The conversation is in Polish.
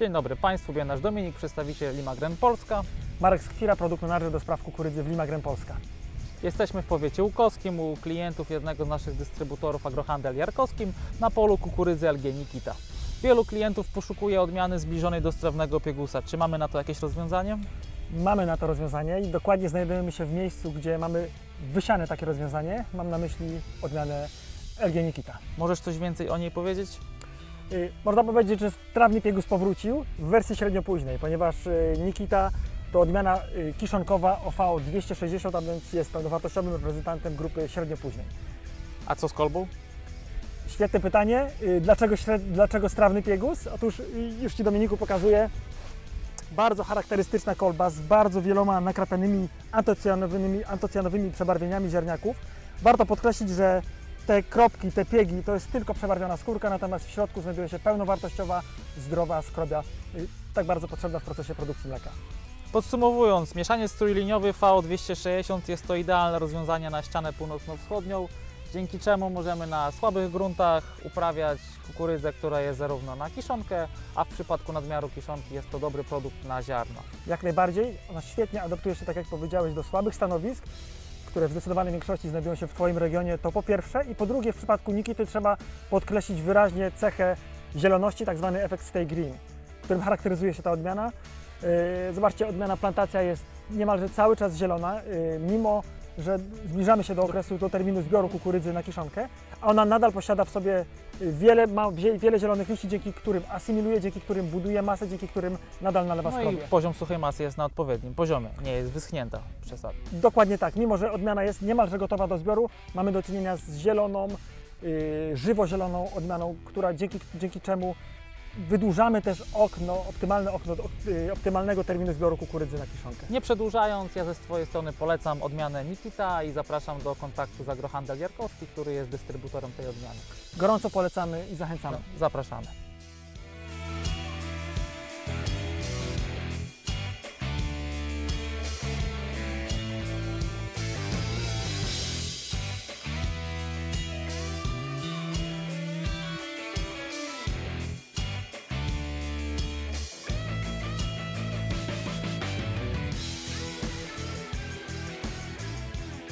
Dzień dobry Państwu, ja nasz Dominik, przedstawiciel Limagren Polska. Marek Skwira, produkt menadżer do spraw kukurydzy w Limagren Polska. Jesteśmy w powiecie łukowskim u klientów jednego z naszych dystrybutorów Agrohandel Jarkowskim na polu kukurydzy LG Nikita. Wielu klientów poszukuje odmiany zbliżonej do strawnego piegusa. Czy mamy na to jakieś rozwiązanie? Mamy na to rozwiązanie i dokładnie znajdujemy się w miejscu, gdzie mamy wysiane takie rozwiązanie. Mam na myśli odmianę LG Nikita. Możesz coś więcej o niej powiedzieć? Y, Można powiedzieć, że trawny piegus powrócił w wersji średnio-późnej, ponieważ y, Nikita to odmiana y, kiszonkowa OV 260, a więc jest pełnowartościowym reprezentantem grupy średnio-późnej. A co z kolbą? Świetne pytanie. Dlaczego. Dlaczego strawny piegus? Otóż już Ci Dominiku pokazuję. Bardzo charakterystyczna kolba z bardzo wieloma nakrapianymi antocjanowymi, antocjanowymi przebarwieniami ziarniaków. Warto podkreślić, że te kropki, te piegi to jest tylko przebarwiona skórka, natomiast w środku znajduje się pełnowartościowa, zdrowa skrobia, y, tak bardzo potrzebna w procesie produkcji mleka. Podsumowując, mieszaniec trójliniowy VO260 jest to idealne rozwiązanie na ścianę północno-wschodnią, dzięki czemu możemy na słabych gruntach uprawiać kukurydzę, która jest zarówno na kiszonkę, a w przypadku nadmiaru kiszonki jest to dobry produkt na ziarno. Jak najbardziej, ona świetnie adaptuje się, tak jak powiedziałeś, do słabych stanowisk, które w zdecydowanej większości znajdują się w Twoim regionie, to po pierwsze. I po drugie, w przypadku Nikity trzeba podkreślić wyraźnie cechę zieloności, tak zwany efekt stay green, którym charakteryzuje się ta odmiana. Yy, Zobaczcie, odmiana plantacja jest niemalże cały czas zielona, yy, mimo że zbliżamy się do okresu, do terminu zbioru kukurydzy na kiszonkę, a ona nadal posiada w sobie wiele, ma wie- wiele zielonych liści, dzięki którym asymiluje, dzięki którym buduje masę, dzięki którym nadal nalewa No i skrobię. poziom suchej masy jest na odpowiednim poziomie, nie jest wyschnięta przesadnie. Dokładnie tak. Mimo, że odmiana jest niemalże gotowa do zbioru, mamy do czynienia z zieloną, yy, żywo-zieloną odmianą, która dzięki, dzięki czemu wydłużamy też okno, optymalne okno do yy, optymalnego terminu zbioru kukurydzy na kiszonkę. Nie przedłużając, ja ze swojej strony polecam odmianę Nikita i zapraszam do kontaktu z Agrohandel Jarkowski, który jest dystrybutorem tej odmiany. Gorąco polecamy i zachęcamy. No, zapraszamy.